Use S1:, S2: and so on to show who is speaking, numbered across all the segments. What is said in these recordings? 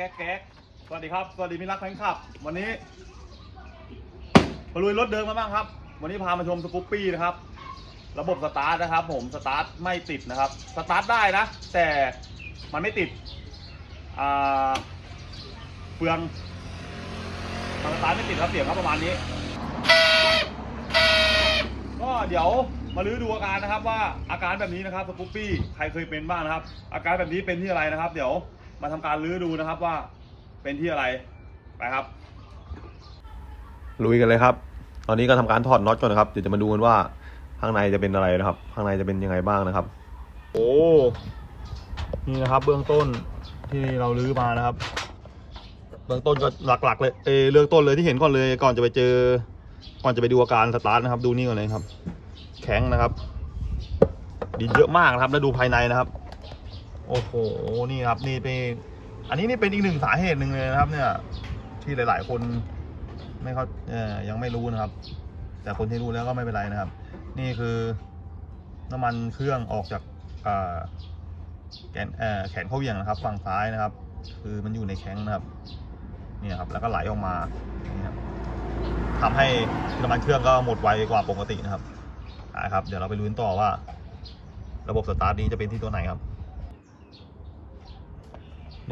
S1: แก๊กแก๊กสวัสดีครับ สวัสดีมิรักแฟนคลับ วันนี้มาลุยรถเดิมมาบ้างครับ วันนี้พามาชมสกูปปี้นะครับ ระบบสตาร์ทนะครับ ผม สตาร์ทไม่ติดนะครับ สตาร์ทได้นะ แต่มันไม่ติด อ่า เปลืองมันสตาร์ทไม่ติดครับ เสียงก็ประมาณนี้ ก็เดี๋ยวมาลื้อดูอาการนะครับว่าอาการแบบนี้นะครับสกูปปี้ใครเคยเป็นบ้างนะครับ อาการแบบนี้เป็นที่อะไรนะครับ เดี๋ยว มาทำการลื้อดูนะครับว่าเป็นที่อะไรไปครับ
S2: ลุยกันเลยครับ ตอนนี้ก็ทำการถอดน็อตก่อนนะครับเดี๋ยวจะมาดูกันว่าข้างในจะเป็นอะไรนะครับ ข้างในจะเป็นยังไงบ้างนะครับ
S1: โอ้นี่นะครับ เบื้องต้นที่เราลื้อมานะครับ เบื้องต้นก็หลักๆเลยเออเรื่องต้นเลยที่เห็นก่อนเลย ก่อนจะไปเจอ ก่อนจะไปดูอาการสตาร์ทนะครับ ดูนี่ก่อนเลยครับ แข็งนะครับดินเยอะมากนะครับ แล้วดูภายในนะครับ โอ้โห นี่ครับ นี่เป็น อันนี้นี่เป็นอีกหนึ่งสาเหตุหนึ่งเลยนะครับ เนี่ย ที่หลาย ๆ คนไม่เขาเอ่อยังไม่รู้นะครับ แต่คนที่รู้แล้วก็ไม่เป็นไรนะครับ นี่คือน้ำมันเครื่องออกจากแกนแขนเข้าเวี่ยงนะครับ ฝั่งซ้ายนะครับ คือมันอยู่ในแข้งนะครับเนี่ยครับ แล้วก็ไหลออกมานี่ครับทำให้น้ำมันเครื่องก็หมดไวกว่าปกตินะครับนะครับ เดี๋ยวเราไปลุ้นต่อว่า ระบบสตาร์ทนี้จะเป็นที่ตัวไหนครับ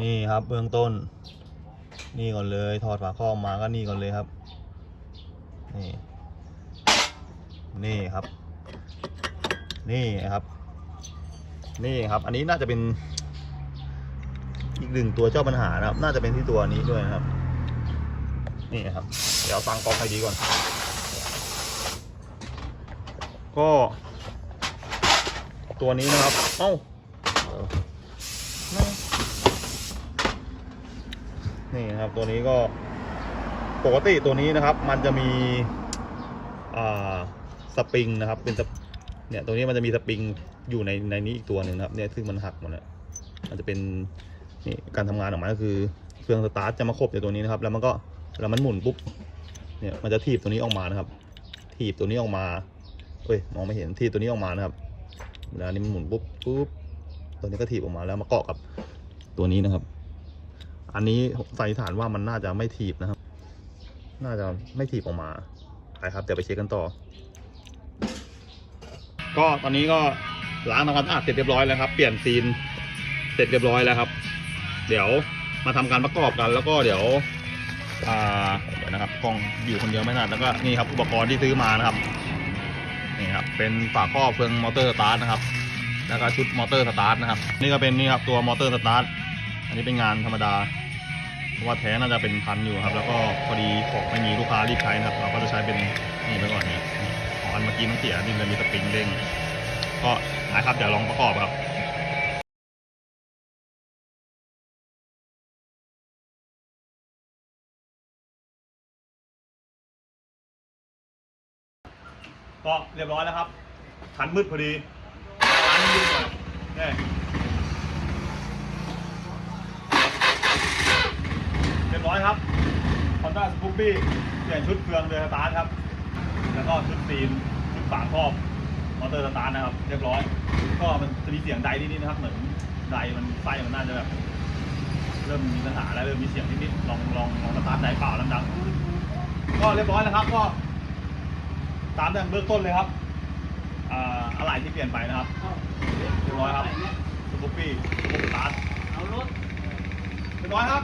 S1: นี่ครับเบื้องต้น นี่ก่อนเลย ถอดฝาครอบมาก็นี่ก่อนเลยครับ นี่ นี่ครับ นี่ครับ นี่ครับ อันนี้น่าจะเป็น อีกหนึ่งตัวเจ้าปัญหานะครับ น่าจะเป็นที่ตัวนี้ด้วยนะครับ นี่ครับ เดี๋ยวตั้งกองให้ดีก่อน ก็ ตัวนี้นะครับ เอ้า นี่ครับตัวนี้ก็ปกติตัวนี้นะครับ มันจะมีอ่าสปริงนะครับ เป็นเนี่ยตัวนี้มันจะมีสปริงอยู่ในในนี้อีกตัวหนึ่งครับเนี่ยซึ่งมันหักหมดเนี่ยมันจะเป็นนี่การทำงานออกมาก็คือเครื่องสตาร์ทจะมาครบในตัวนี้นะครับ แล้วมันก็แล้วมันหมุนปุ๊บเนี่ยมันจะถีบตัวนี้ออกมานะครับ ถีบตัวนี้ออกมาเอ้ยมองไม่เห็นถีบตัวนี้ออกมานะครับเวลานี้มันหมุนปุ๊บปุ๊บตัวนี้ก็ถีบออกมาแล้วมาเกาะกับตัวนี้นะครับ อันนี้สันนิษฐานว่ามันน่าจะไม่ถีบนะครับ น่าจะไม่ถีบออกมาไปครับ เดี๋ยวไปเช็คกันต่อ ก็ตอนนี้ก็ล้างทำความสะอาดเสร็จเรียบร้อยแล้วครับ เปลี่ยนซีนเสร็จเรียบร้อยแล้วครับ เดี๋ยวมาทำการประกอบกัน แล้วก็เดี๋ยวอ่าเดี๋ยวนะครับกล้องอยู่คนเดียวไม่นานแล้วก็นี่ครับอุปกรณ์ที่ซื้อมานะครับนี่ครับเป็นฝาครอบเฟืองมอเตอร์สตาร์ทนะครับ แล้วก็ชุดมอเตอร์สตาร์ทนะครับ นี่ก็เป็นนี่ครับตัวมอเตอร์สตาร์ทอันนี้เป็นงานธรรมดา เพราะว่าแท้น่าจะเป็นพันอยู่ครับ แล้วก็พอดีของไม่มีลูกค้ารีบใช้นะครับ เราก็จะใช้เป็นนี่ไปก่อนเนี่ยของอันเมื่อกี้มันเสียดินเลยมีสปริงเด้งก็นะครับเดี๋ยวลองประกอบครับก็เรียบร้อยแล้วครับคันมืดพอดีคันมืดหน่ยนี่เรียบร้อยครับ Honda Scoopy เปลี่ยนชุดเครื่องเดินสตาร์ทครับ แล้วก็ชุดซีนชุดฝาครอบมอเตอร์สตาร์ทนะครับ เรียบร้อย ก็มันจะมีเสียงไดนิดๆนะครับเหมือนไดมันไส้มันน่าจะแบบเริ่มมีปัญหาแล้วเริ่มมีเสียงนิดๆลองลองลองสตาร์ทไดเปล่าดังๆก็เรียบร้อยแล้วครับ ก็ตามแบบเบื้องต้นเลยครับอ่าอะไรที่เปลี่ยนไปนะครับเรียบร้อยครับสกูปปี้สกูปสตาร์ท
S3: เอารถ
S1: เรียบร้อยครับ